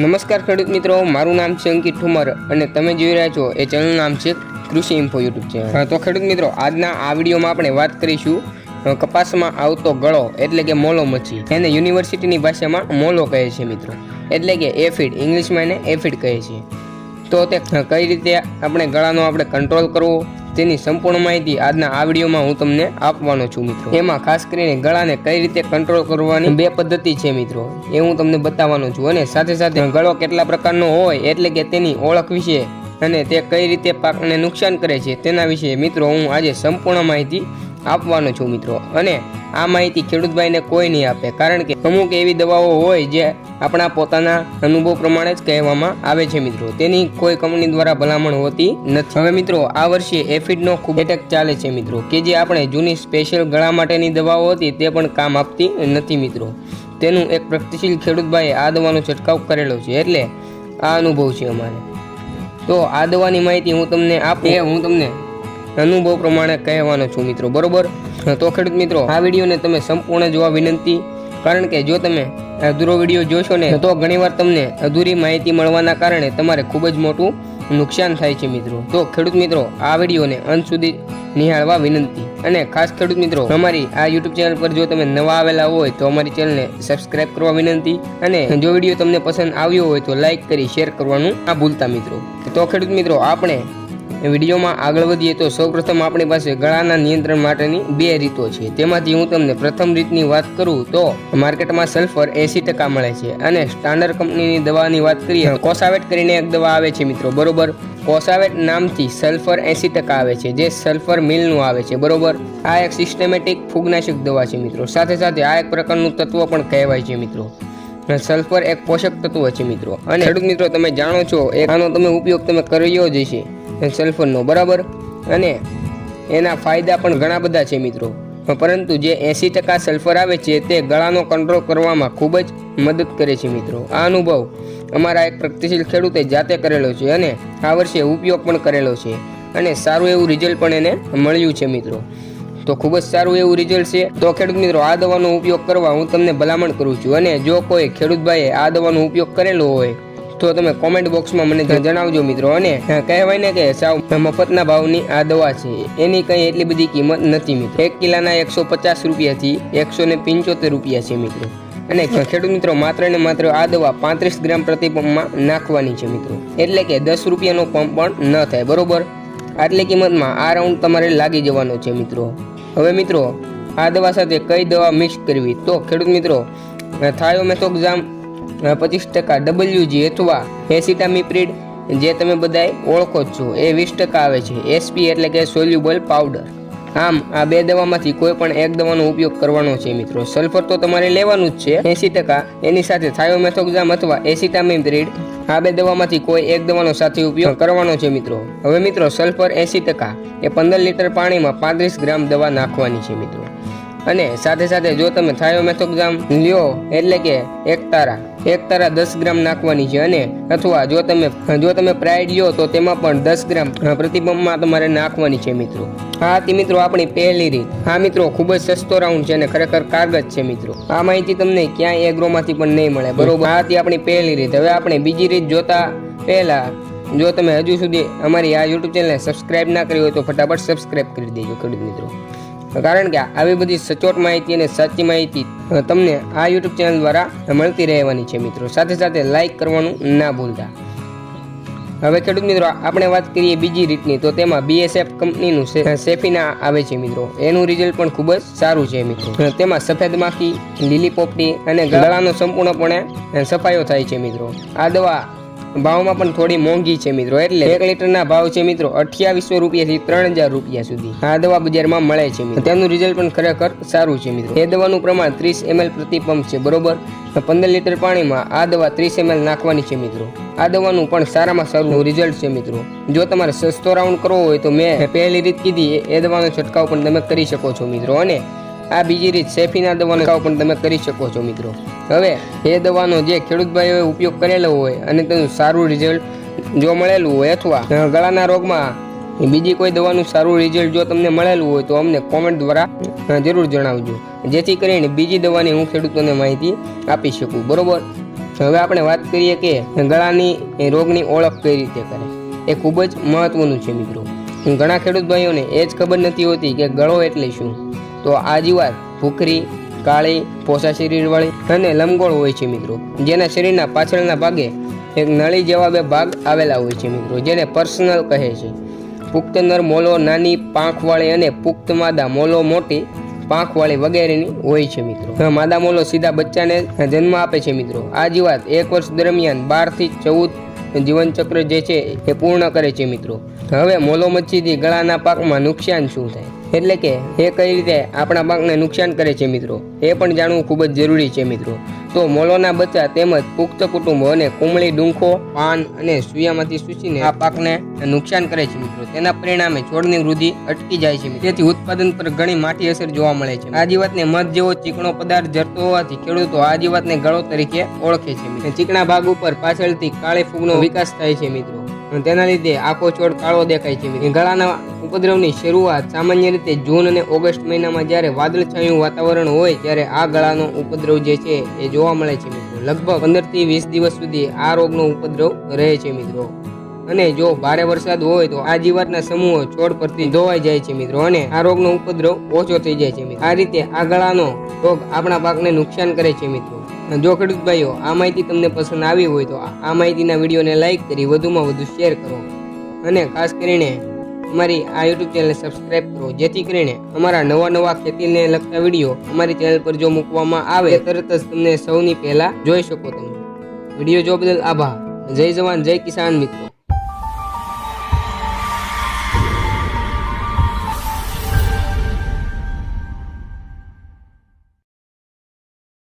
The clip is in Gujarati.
નમસ્કાર ખેડૂત મિત્રો, મારું નામ છે અંકિત ઠુમર અને તમે જોઈ રહ્યા છો એ ચેનલ નામ છે કૃષિ ઇન્ફો યુટ્યુબ ચેનલ. તો ખેડૂત મિત્રો, આજના આ વિડીયોમાં આપણે વાત કરીશું કપાસમાં આવતો ગળો એટલે કે મોલો મચ્છી, એને યુનિવર્સિટીની ભાષામાં મોલો કહે છે મિત્રો. એટલે કે એફિડ, ઇંગ્લિશમાં એને એફિડ કહે છે. તો તે કઈ રીતે આપણે ગળાનો આપણે કંટ્રોલ કરવો, તેની સંપૂર્ણ માહિતી આજના આ વિડીયોમાં હું તમને આપવાનો છું, મિત્રો. એમાં ખાસ કરીને ગળાને કઈ રીતે કંટ્રોલ કરવાની બે પદ્ધતિ છે, મિત્રો. એ હું તમને બતાવવાનો છું અને સાથે સાથે ગળો કેટલા પ્રકારનો હોય એટલે કે તેની ઓળખ વિશે અને તે કઈ રીતે પાકને નુકસાન કરે છે, તેના વિશે, મિત્રો, હું આજે સંપૂર્ણ માહિતી આપવાનો છું, મિત્રો. અને આ માહિતી ખેડૂતભાઈને કોઈ નહીં આપે, કારણ કે અમુક એવી દવાઓ હોય જે આપણા પોતાના અનુભવ પ્રમાણે જ કહેવામાં આવે છે મિત્રો. તેની કોઈ કંપની દ્વારા ભલામણ હોતી નથી. હવે મિત્રો, આ વર્ષે એફિડનો ખૂબ એટેક ચાલે છે મિત્રો. કે જે આપણે જૂની સ્પેશિયલ ગળા માટેની દવાઓ હતી તે પણ કામ આપતી નથી મિત્રો. તેનું એક પ્રગતિશીલ ખેડૂતભાઈએ આ દવાનો છંટકાવ કરેલો છે. એટલે આ અનુભવ છે અમારે. તો આ દવાની માહિતી હું તમને આપું. હું તમને અનુભવ પ્રમાણે કહેવાનો છું મિત્રો. બરોબર? તો ખેડૂત મિત્રો, આ વિડીયોને તમે સંપૂર્ણ જોવા વિનંતી કારણ કે જો તમે અધૂરો વીડિયો જોશો ને, તો ઘણીવાર તમને અધૂરી માહિતી મળવાના કારણે તમારે ખૂબ જ મોટું નુકસાન થાય છે મિત્રો. તો ખેડૂત મિત્રો, આ વિડીયોને અંત સુધી નિહાળવા વિનંતી. અને ખાસ ખેડૂત મિત્રો, અમારી આ યુટ્યુબ ચેનલ પર જો તમે નવા આવેલા હોય, તો અમારી ચેનલને સબસ્ક્રાઇબ કરવા વિનંતી. અને જો વીડિયો તમને પસંદ આવ્યો હોય, તો લાઈક કરી, શેર કરવાનું આ ભૂલતા મિત્રો. તો ખેડૂત મિત્રો, આપણે વિડીયોમાં આગળ વધીએ તો સૌપ્રથમ આપણી પાસે ગળાના નિયંત્રણ માટેની બે રીતો છે. તેમાંથી હું તમને પ્રથમ રીતની વાત કરું તો માર્કેટમાં સલ્ફર એસી ટકા મળે છે અને સ્ટાન્ડર્ડ કંપનીની દવાની વાત કરીએ કોસાવેટ કરીને એક દવા આવે છે મિત્રો, બરોબર? કોસાવેટ નામથી સલ્ફર એસી ટકા આવે છે, જે સલ્ફર મિલનું આવે છે, બરોબર? આ એક સિસ્ટમેટિક ફૂગનાશક દવા છે મિત્રો. સાથે સાથે આ એક પ્રકારનું તત્વ પણ કહેવાય છે મિત્રો. સલ્ફર એક પોષક તત્વ છે મિત્રો. અને ખેડૂત મિત્રો, તમે જાણો છો એક આનો તમે ઉપયોગ તમે કર્યો જ છે સલ્ફરનો બરાબર? અને એના ફાયદા પણ ઘણા બધા છે મિત્રો. પરંતુ જે એંસી ટકા સલ્ફર આવે છે, તે ગળાનો કંટ્રોલ કરવામાં ખૂબ જ મદદ કરે છે મિત્રો. આ અનુભવ અમારા એક પ્રગતિશીલ ખેડૂતે જાતે કરેલો છે અને આ વર્ષે ઉપયોગ પણ કરેલો છે. અને સારું એવું રિઝલ્ટ પણ એને મળ્યું છે મિત્રો. તો ખૂબ જ સારું એવું રિઝલ્ટ છે. તો ખેડૂત મિત્રો, આ દવાનો ઉપયોગ કરવા હું તમને ભલામણ કરું છું. અને જો કોઈ ખેડૂતભાઈએ આ દવાનો ઉપયોગ કરેલો હોય તો તમે કોમેન્ટ બોક્સમાં મને જણાવજો મિત્રો અને કહેવાય ને કે સાવ મફતના ભાવની આ દવા છે. એની કંઈ એટલી બધી કિંમત નથી મિત્રો. એક કિલાના એકસો પચાસ રૂપિયાથી એકસો ને પંચોતેર રૂપિયા છે મિત્રો. અને ખેડૂત મિત્રો, માત્ર ને માત્ર આ દવા પાંત્રીસ ગ્રામ પ્રતિ પંપમાં નાખવાની છે મિત્રો. એટલે કે દસ રૂપિયાનો પંપ પણ ન થાય, બરોબર? આટલી કિંમતમાં આ રાઉન્ડ તમારે લાગી જવાનો છે મિત્રો. હવે મિત્રો, આ દવા સાથે કઈ દવા મિક્સ કરવી? તો ખેડૂત મિત્રો થાયોમેથોક્ઝામ પચીસ ટકા ડબલ્યુજી અથવા એસિટામિપ્રિડ, જે તમે બધાય ઓળખો જ છો, એ વીસ ટકા આવે છે. એસપી એટલે કે સોલ્યુબલ પાવડર આમ, આ બે દવામાંથી કોઈ પણ એક દવાનો ઉપયોગ કરવાનો છે મિત્રો. સલ્ફર તો તમારે લેવાનું જ છે. એસી ટકા એની સાથે થાયોમેથોક્ઝામ અથવા એસિટામિપ્રિડ, આ બે દવામાંથી કોઈ એક દવાનો સાથે ઉપયોગ કરવાનો છે મિત્રો. હવે મિત્રો સલ્ફર એસી ટકા એ પંદર લીટર પાણીમાં પાંત્રીસ ગ્રામ દવા નાખવાની છે મિત્રો. અને સાથે સાથે જો તમે થાયોમેથોક્ઝામ લ્યો એટલે કે એક તારા એક તારા દસ ગ્રામ નાખવાની છે અને અથવા જો તમે જો તમે પ્રાઇડ લ્યો તો તેમાં પણ દસ ગ્રામ પ્રતિબંધમાં તમારે નાખવાની છે મિત્રો. આ હતી મિત્રો આપણી પહેલી રીત. હા મિત્રો ખૂબ જ સસ્તો રાઉન્ડ છે અને ખરેખર કાગજ છે મિત્રો. આ માહિતી તમને ક્યાંય એગ્રોમાંથી પણ નહીં મળે. બરોબર? આ હતી આપણી પહેલી રીત. હવે આપણે બીજી રીત જોતા પહેલા, જો તમે હજુ સુધી અમારી આ યુટ્યુબ ચેનલને સબસ્ક્રાઇબ ના કરી હોય તો ફટાફટ સબસ્ક્રાઇબ કરી દેજો ખેડૂત મિત્રો. કારણ કે આવી બધી સચોટ માહિતી અને સાચી માહિતી તમને આ યુટ્યુબ ચેનલ દ્વારા મળતી રહેવાની છે મિત્રો. સાથે સાથે લાઇક કરવાનું ના ભૂલતા. હવે ખેડૂત મિત્રો, આપણે વાત કરીએ બીજી રીતની, તો તેમાં બીએસએફ કંપનીનું સેફીના આવે છે મિત્રો. એનું રિઝલ્ટ પણ ખૂબ જ સારું છે મિત્રો. તેમાં સફેદ માખી, લીલી પોપટી અને ગળાનો સંપૂર્ણપણે સફાયો થાય છે મિત્રો. આ દવા ભાવમાં પણ થોડી મોંઘી છે મિત્રો. એટલે એક લીટરના ભાવ છે મિત્રો અઠ્યાવીસો રૂપિયાથી ત્રણ હજાર રૂપિયા સુધી. આ દવા બજારમાં મળે છે તેનું રિઝલ્ટ પણ ખરેખર સારું છે મિત્રો. એ દવાનું પ્રમાણ ત્રીસ એમએલ પ્રતિ પંપ છે, બરોબર? પંદર લીટર પાણીમાં આ દવા ત્રીસ એમએલ નાખવાની છે મિત્રો. આ દવાનું પણ સારામાં સારું રિઝલ્ટ છે મિત્રો. જો તમારે સસ્તો રાઉન્ડ કરવો હોય તો મેં પહેલી રીત કીધી, એ દવાનો છંટકાવ પણ તમે કરી શકો છો મિત્રો અને આ બીજી રીત સેફીના દવાનો છંટકાવ પણ તમે કરી શકો છો મિત્રો. હવે એ દવાનો જે ખેડૂતભાઈઓએ ઉપયોગ કરેલો હોય અને તેનું સારું રિઝલ્ટ જો મળેલું હોય અથવા ગળાના રોગમાં બીજી કોઈ દવાનું સારું રિઝલ્ટ જો તમને મળેલું હોય તો અમને કોમેન્ટ દ્વારા જરૂર જણાવજો. જેથી કરીને બીજી દવાની હું ખેડૂતોને માહિતી આપી શકું. બરોબર? હવે આપણે વાત કરીએ કે ગળાની રોગની ઓળખ કઈ રીતે કરે? એ ખૂબ જ મહત્વનું છે મિત્રો. ઘણા ખેડૂત ભાઈઓને એ જ ખબર નથી હોતી કે ગળો એટલે શું? તો આ જીવાત ભૂખરી, કાળી પોસા શરીરવાળી અને લંબગોળ હોય છે મિત્રો. જેના શરીરના પાછળના ભાગે એક નળી જેવા બે ભાગ આવેલા હોય છે મિત્રો, જેને પર્સનલ કહે છે. પુખ્ત નર મોલો, નાની પાંખવાળી અને પુખ્ત માદા મોલો મોટી પાંખવાળી વગેરેની હોય છે મિત્રો. માદા મોલો સીધા બચ્ચાને જન્મ આપે છે મિત્રો. આ જીવાત એક વર્ષ દરમિયાન બારથી ચૌદ જીવનચક્ર જે છે એ પૂર્ણ કરે છે મિત્રો. હવે મોલો મચ્છીથી ગળાના પાકમાં નુકસાન શું થાય? એટલે કે એ કઈ રીતે આપણા પાકને નુકસાન કરે છે મિત્રો? એ પણ જાણવું ખૂબ જ જરૂરી છે મિત્રો. તો મોલોના બચ્ચા તેમજ પુખ્ત કુટુંબો અને કુમળી ડુંખો, પાન અને સુયામાંથી સૂચીને આ પાકને નુકસાન કરે છે મિત્રો. તેના પરિણામે છોડની વૃદ્ધિ અટકી જાય છે તેથી ઉત્પાદન પર ઘણી માઠી અસર જોવા મળે છે આ જીવાતને મધ જેવો ચીકણો પદાર્થ જરતો હોવાથી ખેડૂતો આ જીવાતને ગળો તરીકે ઓળખે છે. ચીકણા ભાગ ઉપર પાછળથી કાળી ફૂગનો વિકાસ થાય છે મિત્રો. તેના લીધે આખો છોડ કાળો દેખાય છે. મેઘાળાના ઉપદ્રવની શરૂઆત સામાન્ય રીતે જૂન અને ઓગસ્ટ મહિનામાં જ્યારે વાદળછાયું વાતાવરણ હોય ત્યારે આ ગળાનો ઉપદ્રવ જે છે એ જોવા મળે છે મિત્રો. લગભગ પંદરથી વીસ દિવસ સુધી આ રોગનો ઉપદ્રવ રહે છે મિત્રો. અને જો ભારે વરસાદ હોય તો આ જીવાતના સમૂહો છોડ પરથી ધોવાઈ જાય છે મિત્રો અને આ રોગનો ઉપદ્રવ ઓછો થઈ જાય છે મિત્રો. આ રીતે આ ગળાનો રોગ આપણા પાકને નુકસાન કરે છે મિત્રો. જો ખેડૂત ભાઈઓ આ માહિતી તમને પસંદ આવી હોય તો આ માહિતીના વિડીયોને લાઇક કરી વધુમાં વધુ શેર કરો. અને ખાસ કરીને અમારી આ યુટ્યુબ ચેનલને સબસ્ક્રાઇબ કરો, જેથી કરીને અમારા નવા નવા ખેતીને લગતા વીડિયો અમારી ચેનલ પર જો મૂકવામાં આવે તરત જ તમને સૌની પહેલાં જોઈ શકો તમે. વીડિયો જો બદલ આભાર. જય જવાન, જય કિસાન મિત્રો.